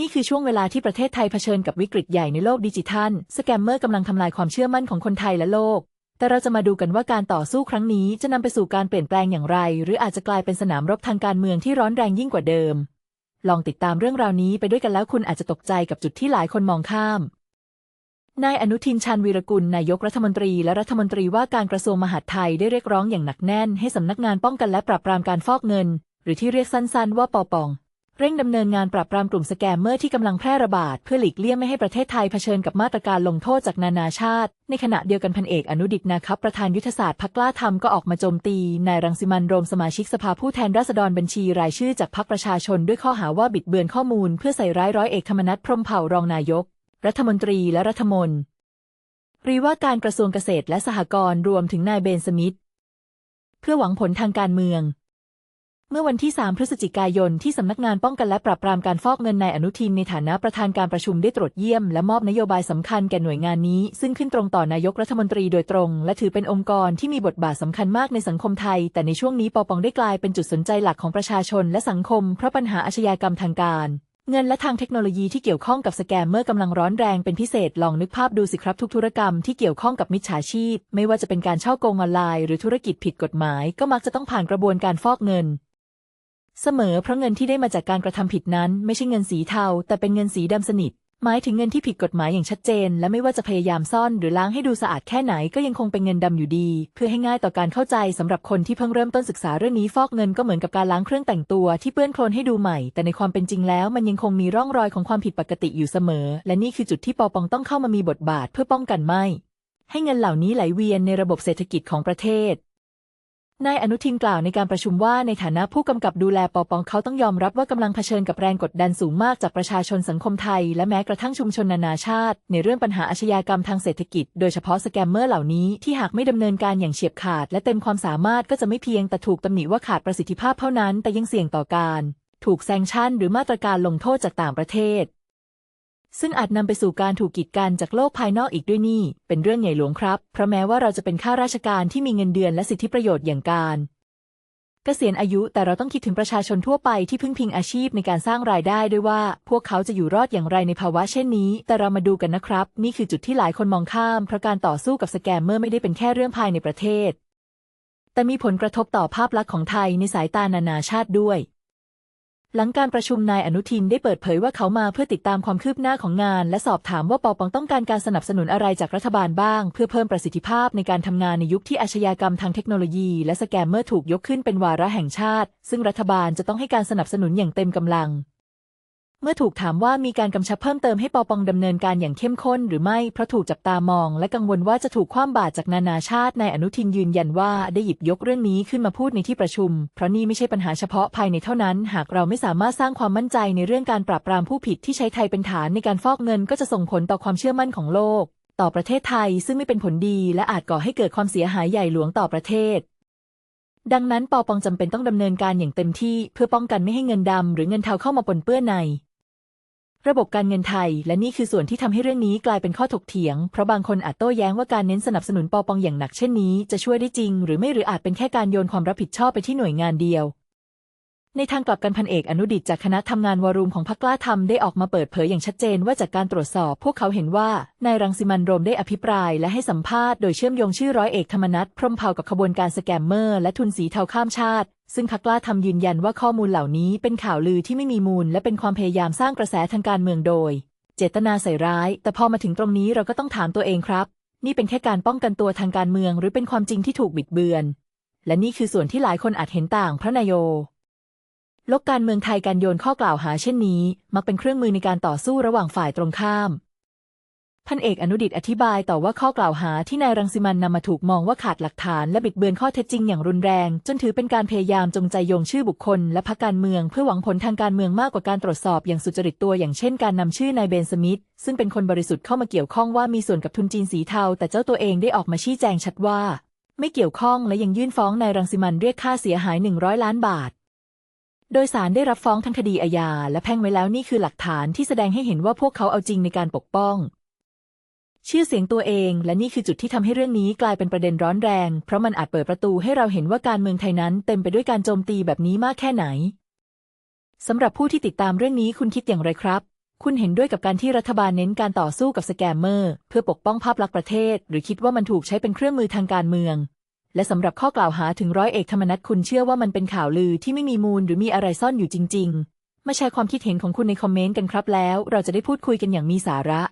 นี่คือช่วงเวลาที่ประเทศไทยเผชิญกับวิกฤตใหญ่ในโลกดิจิทัล สแกมเมอร์กำลังทำลายความเชื่อมั่นของคนไทยและโลก แต่เราจะมาดูกันว่าการต่อสู้ครั้งนี้จะนำไปสู่การเปลี่ยนแปลงอย่างไร หรืออาจจะกลายเป็นสนามรบทางการเมืองที่ร้อนแรงยิ่งกว่าเดิม ลองติดตามเรื่องราวนี้ไปด้วยกันแล้วคุณอาจจะตกใจกับจุดที่หลายคนมองข้าม นายอนุทินชาญวีรกุล นายกรัฐมนตรีและรัฐมนตรีว่าการกระทรวงมหาดไทยได้เรียกร้องอย่างหนักแน่น ให้สำนักงานป้องกันและปราบปรามการฟอกเงิน หรือที่เรียกสั้นๆ ว่าปปง เร่งดำเนินงานปราบปรามกลุ่มสแกมเมอร์ที่กำลังแพร่ระบาด เพื่อหลีกเลี่ยงไม่ให้ประเทศไทยเผชิญกับมาตรการลงโทษจากนานาชาติ ในขณะเดียวกันพันเอกอนุดิตนะครับประธานยุทธศาสตร์พักกล้าทำก็ออกมาโจมตีนายรังสิมันโรมสมาชิกสภาผู้แทนราษฎรบัญชีรายชื่อจากพรรคประชาชนด้วยข้อหาว่าบิดเบือนข้อมูล เพื่อใส่ร้ายร้อยเอกธรรมนัฐพรมเผ่ารองนายก รัฐมนตรีและรัฐมนตรีว่าการกระทรวงเกษตรและสหกรณ์รวมถึงนายเบนสมิธเพื่อหวังผลทางการเมือง เมื่อวันที่ 3 พฤศจิกายนที่สำนักงานป้องกันและปราบปรามการฟอกเงินนายอนุทินในฐานะประธานการประชุมได้ตรวจเยี่ยมและมอบนโยบายสำคัญแก่หน่วยงานนี้ ซึ่งขึ้นตรงต่อนายกรัฐมนตรีโดยตรง และถือเป็นองค์กรที่มีบทบาทสำคัญมากในสังคมไทย แต่ในช่วงนี้ปปงได้กลายเป็นจุดสนใจหลักของประชาชนและสังคม เพราะปัญหาอาชญากรรมทางการ เงินและทางเทคโนโลยีที่เกี่ยวข้องกับสแกมเมอร์กำลังร้อนแรงเป็นพิเศษลองนึกภาพดูสิครับทุกธุรกรรมที่เกี่ยวข้องกับมิจฉาชีพ ไม่ว่าจะเป็นการเช่าโกงออนไลน์ หรือธุรกิจผิดกฎหมาย ก็มักจะต้องผ่านกระบวนการฟอกเงิน เสมอเพราะเงินที่ได้มาจากการกระทำผิดนั้น ไม่ใช่เงินสีเทา แต่เป็นเงินสีดำสนิท หมายถึงเงินที่ผิดกฎหมายอย่างชัดเจน และไม่ว่าจะพยายามซ่อนหรือล้างให้ดูสะอาดแค่ไหนก็ยังคงเป็นเงินดำอยู่ดี เพื่อให้ง่ายต่อการเข้าใจสำหรับคนที่เพิ่งเริ่มต้นศึกษาเรื่องนี้ฟอกเงินก็เหมือนกับการล้างเครื่องแต่งตัวที่เปื้อนโคลนให้ดูใหม่ แต่ในความเป็นจริงแล้ว มันยังคงมีร่องรอยของความผิดปกติอยู่เสมอ และนี่คือจุดที่ปอปงต้องเข้ามามีบทบาทเพื่อป้องกันไม่ให้เงินเหล่านี้ไหลเวียนในระบบเศรษฐกิจของประเทศ นายอนุทินกล่าวในการประชุมว่าในฐานะผู้กำกับดูแลปปงเขาต้องยอมรับว่ากำลังเผชิญกับแรงกดดันสูงมากจากประชาชนสังคมไทย และแม้กระทั่งชุมชนนานาชาติ ในเรื่องปัญหาอาชญากรรมทางเศรษฐกิจ โดยเฉพาะสแกมเมอร์เหล่านี้ที่หากไม่ดำเนินการอย่างเฉียบขาด และเต็มความสามารถก็จะไม่เพียงแต่ถูกตำหนิว่าขาดประสิทธิภาพเท่านั้น แต่ยังเสี่ยงต่อการ ถูกแซงชั่นหรือมาตรการลงโทษจากต่างประเทศ ซึ่งอาจนำไปสู่การถูกกีดกันจากโลกภายนอกอีกด้วยนี่ เป็นเรื่องใหญ่หลวงครับ เพราะแม้ว่าเราจะเป็นข้าราชการที่มีเงินเดือนและสิทธิประโยชน์อย่างการเกษียณอายุแต่เราต้องคิดถึงประชาชนทั่วไปที่พึ่งพิงอาชีพในการสร้างรายได้ด้วยว่า พวกเขาจะอยู่รอดอย่างไรในภาวะเช่นนี้ แต่เรามาดูกันนะครับ นี่คือจุดที่หลายคนมองข้าม เพราะการต่อสู้กับสแกมเมอร์ไม่ได้เป็นแค่เรื่องภายในประเทศ แต่มีผลกระทบต่อภาพลักษณ์ของไทยในสายตานานาชาติด้วย หลังการประชุมนายอนุทินได้เปิดเผยว่าเขามาเพื่อติดตามความคืบหน้าของงาน และสอบถามว่าปปงต้องการการสนับสนุนอะไรจากรัฐบาลบ้าง เพื่อเพิ่มประสิทธิภาพในการทำงานในยุคที่อาชญากรรมทางเทคโนโลยี และสแกมเมอร์ถูกยกขึ้นเป็นวาระแห่งชาติ ซึ่งรัฐบาลจะต้องให้การสนับสนุนอย่างเต็มกำลัง มื่อถูกถามว่ามีการกำชับเพิ่มเติมให้ปอปองดำเนินการอย่างเข้มข้นหรือไม่ เพราะถูกจับตามอง และกังวลว่าจะถูกคว่ำบาตรจากนานาชาตินายอนุทินยืนยันว่าได้หยิบยกเรื่องนี้ขึ้นมาพูดในที่ประชุม เพราะนี่ไม่ใช่ปัญหาเฉพาะภายในเท่านั้น หากเราไม่สามารถสร้างความมั่นใจในเรื่องการปราบปรามผู้ผิดที่ใช้ไทยเป็นฐานในการฟอกเงินก็จะส่งผลต่อความเชื่อมั่นของโลก ต่อประเทศไทยซึ่งไม่เป็นผลดี และอาจก่อให้เกิดความเสียหายใหญ่หลวงต่อประเทศดังนั้นปอปองจำเป็นต้องดำเนินการอย่างเต็มที่เพื่อป้องกันไม่ให้เงินดำหรือเงินเทาเข้ามาปนเปื้อนใน ระบบการเงินไทย และนี่คือส่วนที่ทำให้เรื่องนี้กลายเป็นข้อถกเถียง เพราะบางคนอาจโต้แย้งว่าการเน้นสนับสนุนปอปองอย่างหนักเช่นนี้จะช่วยได้จริง หรือไม่หรืออาจเป็นแค่การโยนความรับผิดชอบไปที่หน่วยงานเดียว ในทางกลับกันพันเอกอนุดิตจากคณะทำงานวารุมของพรรคกล้าทำได้ออกมาเปิดเผยอย่างชัดเจนว่าจากการตรวจสอบ พวกเขาเห็นว่านายรังสิมันโรมได้อภิปรายและให้สัมภาษณ์โดยเชื่อมโยงชื่อร้อยเอกธรรมนัฐพรมเผากับขบวนการสแกมเมอร์และทุนสีเทาข้ามชาติ ซึ่งพรรคกล้าทำยืนยันว่าข้อมูลเหล่านี้เป็นข่าวลือที่ไม่มีมูล และเป็นความพยายามสร้างกระแสทางการเมืองโดย เจตนาใส่ร้าย แต่พอมาถึงตรงนี้เราก็ต้องถามตัวเองครับ นี่เป็นแค่การป้องกันตัวทางการเมือง หรือเป็นความจริงที่ถูกบิดเบือน และนี่คือส่วนที่หลายคนอาจเห็นต่างพระนายโย ลกการเมืองไทยการโยนข้อกล่าวหาเช่นนี้ มักเป็นเครื่องมือในการต่อสู้ระหว่างฝ่ายตรงข้าม พันเอกอนุดิตอธิบายต่อว่าข้อกล่าวหาที่นายรังสิมันนำมาถูกมองว่าขาดหลักฐานและบิดเบือนข้อเท็จจริงอย่างรุนแรง จนถือเป็นการพยายามจงใจโยงชื่อบุคคล และพรรคการเมืองเพื่อหวังผลทางการเมืองมากกว่าการตรวจสอบอย่างสุจริตตัวอย่างเช่นการนำชื่อนายเบนสมิธซึ่งเป็นคนบริสุทธิ์เข้ามาเกี่ยวข้องว่ามีส่วนกับทุนจีนสีเทา แต่เจ้าตัวเองได้ออกมาชี้แจงชัดว่า ไม่เกี่ยวข้องและยังยื่นฟ้องนายรังสิมันเรียกค่าเสียหาย100ล้านบาท โดยสารได้รับฟ้องทั้งคดีอาญาและแพ่งไว้แล้วนี่คือหลักฐานที่แสดงให้เห็นว่าพวกเขาเอาจริงในการปกป้อง ชื่อเสียงตัวเอง และนี่คือจุดที่ทำให้เรื่องนี้กลายเป็นประเด็นร้อนแรง เพราะมันอาจเปิดประตูให้เราเห็นว่าการเมืองไทยนั้นเต็มไปด้วยการโจมตีแบบนี้มากแค่ไหนสำหรับผู้ที่ติดตามเรื่องนี้คุณคิดอย่างไรครับ คุณเห็นด้วยกับการที่รัฐบาลเน้นการต่อสู้กับสแกมเมอร์ เพื่อปกป้องภาพลักษณ์ประเทศ หรือคิดว่ามันถูกใช้เป็นเครื่องมือทางการเมือง และสำหรับข้อกล่าวหาถึงร้อยเอกธรรมนัฐคุณเชื่อว่ามันเป็นข่าวลือที่ไม่มีมูลหรือมีอะไรซ่อนอยู่จริง ๆ มาแชร์ความคิดเห็นของคุณในคอมเมนต์กันครับแล้ว เราจะได้พูดคุยกันอย่างมีสาระ